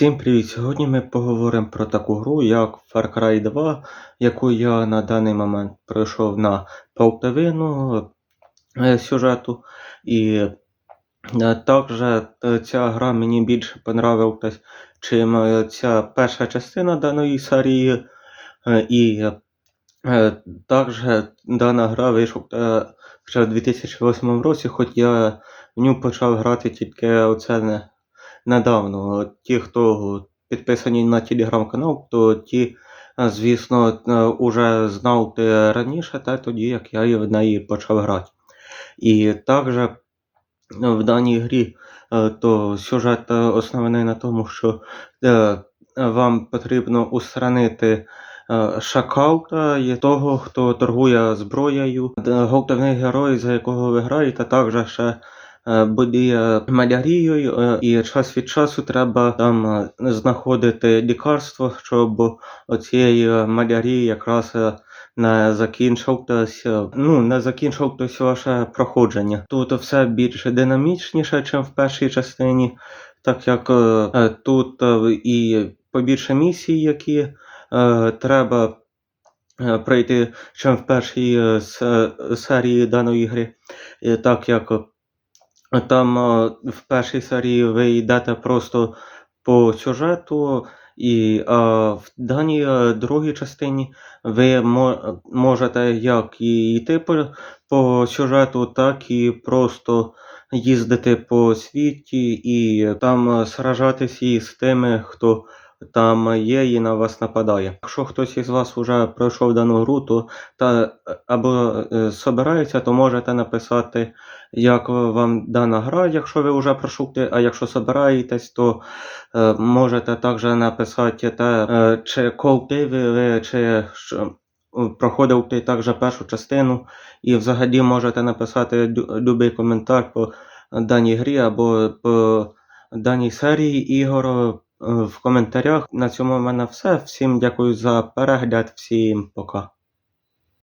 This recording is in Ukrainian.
Всім привіт! Сьогодні ми поговоримо про таку гру, як Far Cry 2, яку я на даний момент пройшов на половину е, сюжету. І е, також е, ця гра мені більше понравилась, чим ця перша частина даної серії. І також дана гра вийшла е, ще в 2008 році, хоч я в ню почав грати тільки оце недавно. Ті, хто підписані на телеграм-канал, то ті, е, звісно, е, уже знав раніше, та тоді, як я в неї почав грати. І також е, в даній грі е, то сюжет е, оснований на тому, що е, вам потрібно устранити е, шакалта і того, хто торгує зброєю. Е, Головний герой, за якого ви граєте, також ще е, боліє малярією, е, і час від часу треба там е, знаходити лікарство, щоб оцієї е, малярії якраз е, не закінчилося, ну, не закінчилося ваше проходження. Тут все більш динамічніше, ніж в першій частині, так як е, е, тут е, і побільше місій, які е, треба е, пройти, чим в першій е, серії даної гри. Так як е, там е, в першій серії ви йдете просто по сюжету, і е, в даній е, другій частині ви можете як і йти по, по сюжету, так і просто їздити по світі і там сражатись із тими, хто там є і на вас нападає. Якщо хтось із вас вже пройшов дану гру, то та е, або е, собирається, то можете написати, як вам дана гра, якщо ви вже пройшли, а якщо собираєтесь, то е, можете також написати те, е, чи колти ви, чи е, проходив ти також першу частину, і взагалі можете написати будь-який коментар по даній грі або по даній серії ігор в коментарях. На цьому в мене все. Всім дякую за перегляд, всім пока.